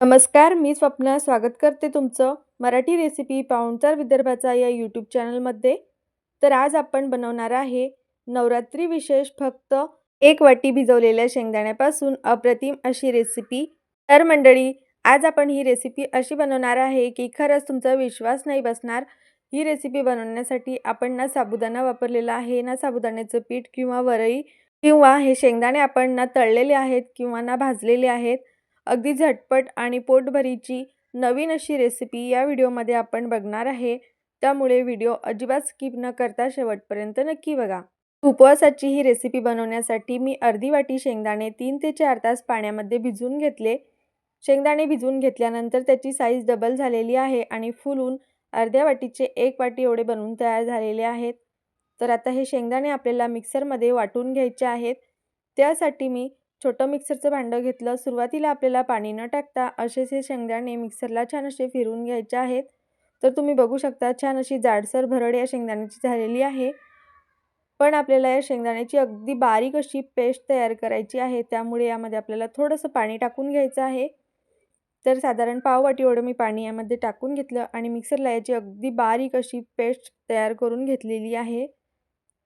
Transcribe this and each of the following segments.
नमस्कार मी स्वप्ना. स्वागत करते तुमचं मराठी रेसिपी पाहुणचार विदर्भाचा या यूट्यूब चॅनलमध्ये तर आज आपण बनवणार आहे नवरात्री विशेष फक्त एक वाटी भिजवलेल्या शेंगदाण्यापासून अप्रतिम अशी रेसिपी तर मंडळी आज आपण ही रेसिपी अशी बनवणार आहे की खरंच तुमचा विश्वास नाही बसणार. ही रेसिपी बनवण्यासाठी आपण ना साबुदाणा वापरलेला आहे ना साबुदाण्याचं पीठ किंवा वरई किंवा हे शेंगदाणे आपण ना तळलेले आहेत किंवा ना भाजलेले आहेत. अगदी झटपट आणि पोटभरीची नवीन अशी रेसिपी या व्हिडिओमध्ये आपण बघणार आहे. त्यामुळे व्हिडिओ अजिबात स्किप न करता शेवटपर्यंत नक्की बघा. उपवासाची ही रेसिपी बनवण्यासाठी मी अर्धी वाटी शेंगदाणे तीन ते चार तास पाण्यामध्ये भिजवून घेतले. शेंगदाणे भिजवून घेतल्यानंतर त्याची साईज डबल झालेली आहे आणि फुलून अर्ध्या वाटीचे एक वाटी एवढे बनवून तयार झालेले आहेत. तर आता हे शेंगदाणे आपल्याला मिक्सरमध्ये वाटून घ्यायचे आहेत. त्यासाठी मी छोटं मिक्सरचं भांडं घेतलं सुरुवातीला आपल्याला पाणी न टाकता असेच हे शेंगदाणे मिक्सरला छान असे फिरून घ्यायचे आहेत. तर तुम्ही बघू शकता छान अशी जाडसर भरड या शेंगदाण्याची झालेली आहे. पण आपल्याला या शेंगदाण्याची अगदी बारीक अशी पेस्ट तयार करायची आहे. त्यामुळे यामध्ये आपल्याला थोडंसं पाणी टाकून घ्यायचं आहे. तर साधारण पाववाटी एवढं मी पाणी यामध्ये टाकून घेतलं आणि मिक्सरला याची अगदी बारीक अशी पेस्ट तयार करून घेतलेली आहे.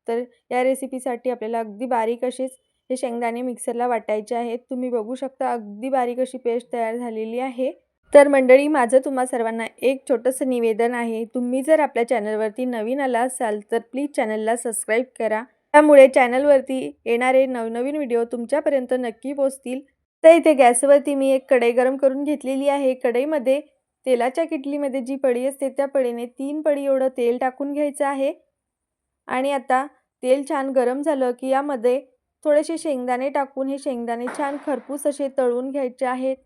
तर या रेसिपीसाठी आपल्याला अगदी बारीक अशीच हे शेंगदाणे मिक्सरला वाटायचे आहेत तुम्ही बघू शकता अगदी बारीक अशी पेस्ट तयार झालेली आहे. तर मंडळी माझं तुम्हा सर्वांना एक छोटंसं निवेदन आहे. तुम्ही जर आपल्या चॅनलवरती नवीन आला असाल तर प्लीज चॅनलला सबस्क्राईब करा. त्यामुळे चॅनलवरती येणारे नवनवीन व्हिडिओ तुमच्यापर्यंत नक्की पोचतील तर इथे गॅसवरती मी एक कढई गरम करून घेतलेली आहे. कढईमध्ये तेलाच्या किटलीमध्ये जी पडी असते त्या पडीने तीन पडी एवढं तेल टाकून घ्यायचं आहे. आणि आता तेल छान गरम झालं की यामध्ये थोडेसे शेंगदाणे टाकून हे शेंगदाणे छान खरपूस असे तळून घ्यायचे आहेत.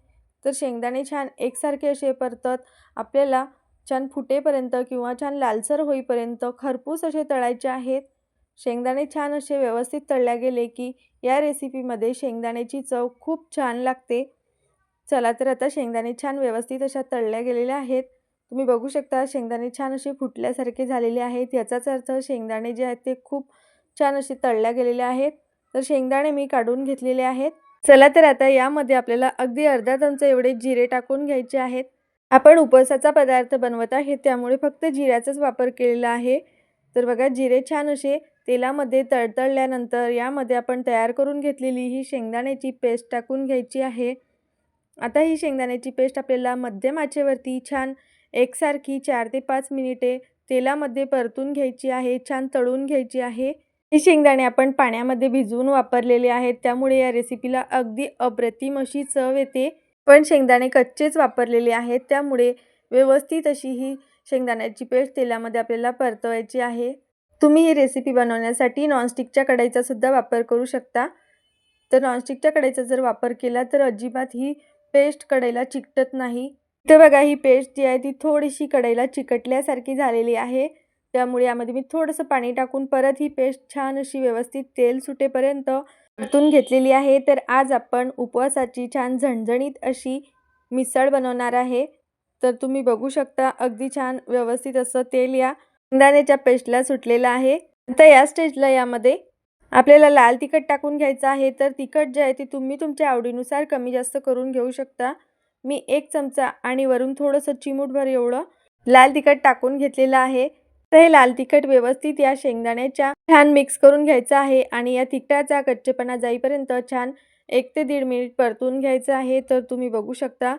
तर शेंगदाणे छान एकसारखे असे परतत. आपल्याला छान फुटेपर्यंत किंवा छान लालसर होईपर्यंत खरपूस असे तळायचे आहेत. शेंगदाणे छान असे व्यवस्थित तळल्या गेले की या रेसिपीमध्ये शेंगदाण्याची चव खूप छान लागते. चला तर आता शेंगदाणे छान व्यवस्थित अशा तळल्या गेलेल्या आहेत. तुम्ही बघू शकता शेंगदाणे छान असे फुटल्यासारखे झालेले आहेत. याचाच अर्थ शेंगदाणे जे आहेत ते खूप छान असे तळल्या गेलेले आहेत. तर शेंगदाणे मी काढून घेतलेले आहेत. चला तर आता यामध्ये आपल्याला अगदी अर्धा चमचा एवढे जिरे टाकून घ्यायचे आहेत. आपण उपवासाचा पदार्थ बनवत आहे त्यामुळे फक्त जिऱ्याचाच वापर केलेला आहे. तर बघा जिरे छान असे तेलामध्ये तळतळल्यानंतर यामध्ये आपण तयार करून घेतलेली ही शेंगदाण्याची पेस्ट टाकून घ्यायची आहे. आता ही शेंगदाण्याची पेस्ट आपल्याला मध्यम आचेवरती छान एकसारखी चार ते पाच मिनिटे तेलामध्ये परतून घ्यायची आहे छान तळून घ्यायची आहे. हे शेंगदाणे आपण पाण्यामध्ये भिजवून वापरलेले आहेत. त्यामुळे या रेसिपीला अगदी अप्रतिम अशी चव येते. पण शेंगदाणे कच्चेच वापरलेले आहेत. त्यामुळे व्यवस्थित अशी ही शेंगदाण्याची पेस्ट तेलामध्ये आपल्याला परतवायची आहे. तुम्ही ही रेसिपी बनवण्यासाठी नॉनस्टिकच्या कढाईचा सुद्धा वापर करू शकता. तर नॉनस्टिकच्या कढाईचा जर वापर केला तर अजिबात ही पेस्ट कढईला चिकटत नाही. तर बघा ही पेस्ट जी आहे ती थोडीशी कढईला चिकटल्यासारखी झालेली आहे. त्यामुळे यामध्ये मी थोडंसं पाणी टाकून परत ही पेस्ट छान अशी व्यवस्थित तेल सुटेपर्यंत परतून घेतलेली आहे. तर आज आपण उपवासाची छान झणझणीत अशी मिसळ बनवणार आहे. तर तुम्ही बघू शकता अगदी छान व्यवस्थित असं तेल या शेंगदाण्याच्या पेस्टला सुटलेलं आहे. आता या स्टेजला यामध्ये आपल्याला लाल तिखट टाकून घ्यायचं आहे. तर तिखट जे आहे ते तुम्ही तुमच्या आवडीनुसार कमी जास्त करून घेऊ शकता. मी एक चमचा आणि वरून थोडंसं चिमूटभर एवढं लाल तिखट टाकून घेतलेलं आहे. तर हे लाल तिखट व्यवस्थित या शेंगदाण्याच्या छान मिक्स करून घ्यायचं आहे आणि या तिखटाचा कच्चेपणा जाईपर्यंत छान एक ते दीड मिनिट परतून घ्यायचं आहे. तर तुम्ही बघू शकता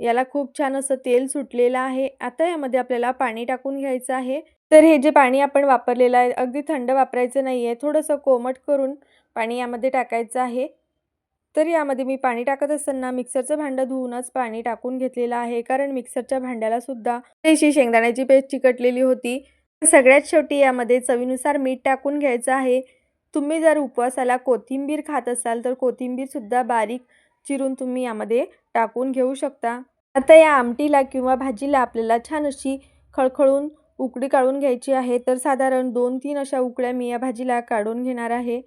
याला खूप छान असं तेल सुटलेलं आहे. आता यामध्ये आपल्याला पाणी टाकून घ्यायचं आहे. तर हे जे पाणी आपण वापरलेलं आहे अगदी थंड वापरायचं नाही आहे थोडंसं कोमट करून पाणी यामध्ये टाकायचं आहे. तर यामध्ये मी पाणी टाकत असताना मिक्सरचं भांडं धुवूनच पाणी टाकून घेतलेलं आहे. कारण मिक्सरच्या भांड्याला सुद्धा थोडीशी शेंगदाण्याची पेस्ट चिकटलेली होती. सगळ्यात शेवटी यामध्ये चवीनुसार मीठ टाकून घ्यायचं आहे. तुम्ही जर उपवासाला कोथिंबीर खात असाल तर कोथिंबीरसुद्धा बारीक चिरून तुम्ही यामध्ये टाकून घेऊ शकता. आता या आमटीला किंवा भाजीला आपल्याला छान अशी खळखळून उकडी काढून घ्यायची आहे. तर साधारण दोन तीन अशा उकड्या मी या भाजीला काढून घेणार आहे.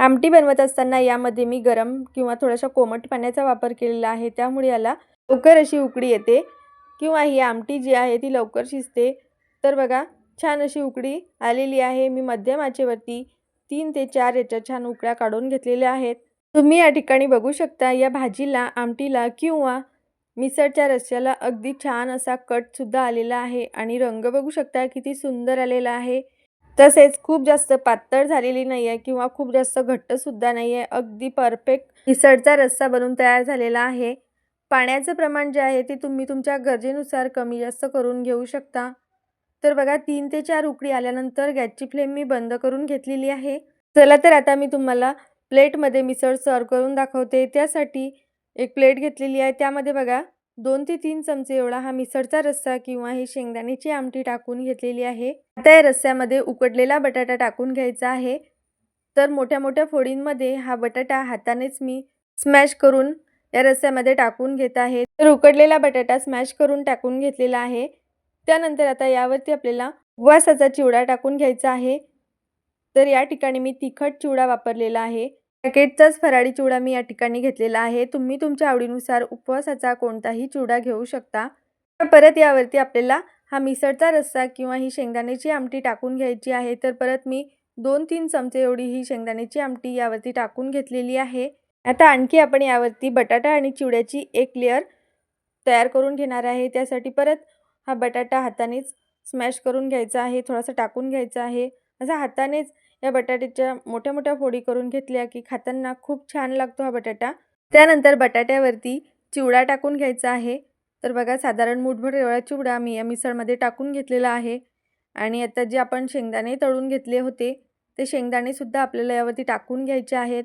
आमटी बनवत असताना यामध्ये मी गरम किंवा थोड्याशा कोमट पाण्याचा वापर केलेला आहे. त्यामुळे याला लवकर अशी उकडी येते किंवा ही आमटी जी आहे ती लवकर शिजते. तर बघा छान अशी उकडी आलेली आहे. मी मध्यम आचेवरती तीन ते चार याच्या छान उकड्या काढून घेतलेल्या आहेत. तुम्ही या ठिकाणी बघू शकता या भाजीला आमटीला किंवा मिसळच्या रश्श्याला अगदी छान असा कटसुद्धा आलेला आहे. आणि रंग बघू शकता किती सुंदर आलेला आहे. तसेच खूप जास्त पातळ झालेली नाही आहे किंवा खूप जास्त घट्टसुद्धा नाही आहे अगदी परफेक्ट मिसळचा रस्सा बनून तयार झालेला आहे. पाण्याचं प्रमाण जे आहे ते तुम्ही तुमच्या गरजेनुसार कमी जास्त करून घेऊ शकता. तर बघा तीन ते चार उकळी आल्यानंतर गॅसची फ्लेम मी बंद करून घेतलेली आहे. चला तर आता मी तुम्हाला प्लेटमध्ये मिसळ सर्व करून दाखवते. त्यासाठी एक प्लेट घेतलेली आहे. त्यामध्ये बघा दोन ते तीन चमचे एवढा हा मिसळचा रस्सा किंवा ही शेंगदाण्याची आमटी टाकून घेतलेली आहे. आता या रस्स्यामध्ये उकडलेला बटाटा टाकून घ्यायचा आहे. तर मोठ्या मोठ्या फोडींमध्ये हा बटाटा हातानेच मी स्मॅश करून या रस्स्यामध्ये टाकून घेत आहे. तर उकडलेला बटाटा स्मॅश करून टाकून घेतलेला आहे. त्यानंतर आता यावरती आपल्याला उपवासाचा चिवडा टाकून घ्यायचा आहे. तर या ठिकाणी मी तिखट चिवडा वापरलेला आहे. पॅकेटचाच फराळी चिवडा मी या ठिकाणी घेतलेला आहे. तुम्ही तुमच्या आवडीनुसार उपवासाचा कोणताही चिवडा घेऊ शकता. परत यावरती आपल्याला हा मिसळचा रस्सा किंवा ही शेंगदाण्याची आमटी टाकून घ्यायची आहे. तर परत मी दोन तीन चमचे एवढी ही शेंगदाण्याची आमटी यावरती टाकून घेतलेली आहे. आता आणखी आपण यावरती बटाटा आणि चिवड्याची एक लेअर तयार करून घेणार आहे. त्यासाठी परत हा बटाटा हातानेच स्मॅश करून घ्यायचा आहे. थोडासा टाकून घ्यायचा आहे. असा हातानेच या बटाट्याच्या मोठ्या मोठ्या फोडी करून घेतल्या की खाताना खूप छान लागतो हा बटाटा. त्यानंतर बटाट्यावरती चिवडा टाकून घ्यायचा आहे. तर बघा साधारण मुठभर एवढा चिवडा मी या मिसळमध्ये टाकून घेतलेला आहे. आणि आता जे आपण शेंगदाणे तळून घेतले होते ते शेंगदाणेसुद्धा आपल्याला यावरती टाकून घ्यायचे आहेत.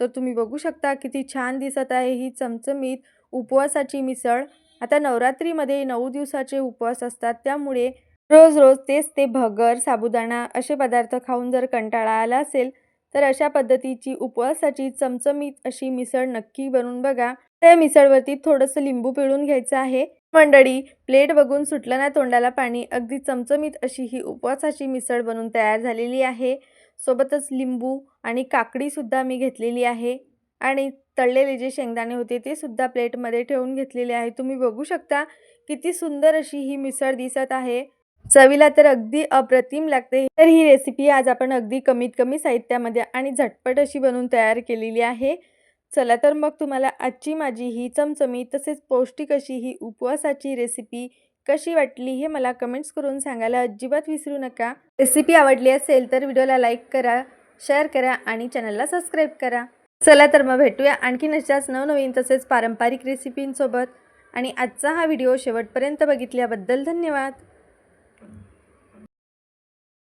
तर तुम्ही बघू शकता किती छान दिसत आहे ही चमचमीत उपवासाची मिसळ. आता नवरात्रीमध्ये नऊ दिवसाचे उपवास असतात त्यामुळे रोज रोज तेच ते भगर साबुदाणा असे पदार्थ खाऊन जर कंटाळा आला असेल तर अशा पद्धतीची उपवासाची चमचमीत अशी मिसळ नक्की बनवून बघा. त्या मिसळवरती थोडंसं लिंबू पिळून घ्यायचं आहे. मंडळी प्लेट बघून सुटलं ना तोंडाला पाणी अगदी चमचमीत अशी ही उपवासाची मिसळ बनवून तयार झालेली आहे. सोबतच लिंबू आणि काकडीसुद्धा मी घेतलेली आहे. आणि तळलेले जे शेंगदाणे होते ते सुद्धा प्लेटमध्ये ठेवून घेतलेले आहे. तुम्ही बघू शकता किती सुंदर अशी ही मिसळ दिसत आहे. चवीला तर अगदी अप्रतिम लागते. तर ही रेसिपी आज आपण अगदी कमीत कमी साहित्यामध्ये आणि झटपट अशी बनवून तयार केलेली आहे. चला तर मग तुम्हाला आजची माझी ही चमचमी तसेच पौष्टिक अशी ही उपवासाची रेसिपी कशी वाटली हे मला कमेंट्स करून सांगायला अजिबात विसरू नका. रेसिपी आवडली असेल तर व्हिडिओला लाईक करा शेअर करा आणि चॅनलला सबस्क्राईब करा. चला तर मग भेटूया आणखीन अशाच नवनवीन तसेच पारंपरिक रेसिपींसोबत आणि आजचा हा व्हिडिओ शेवटपर्यंत बघितल्याबद्दल धन्यवाद.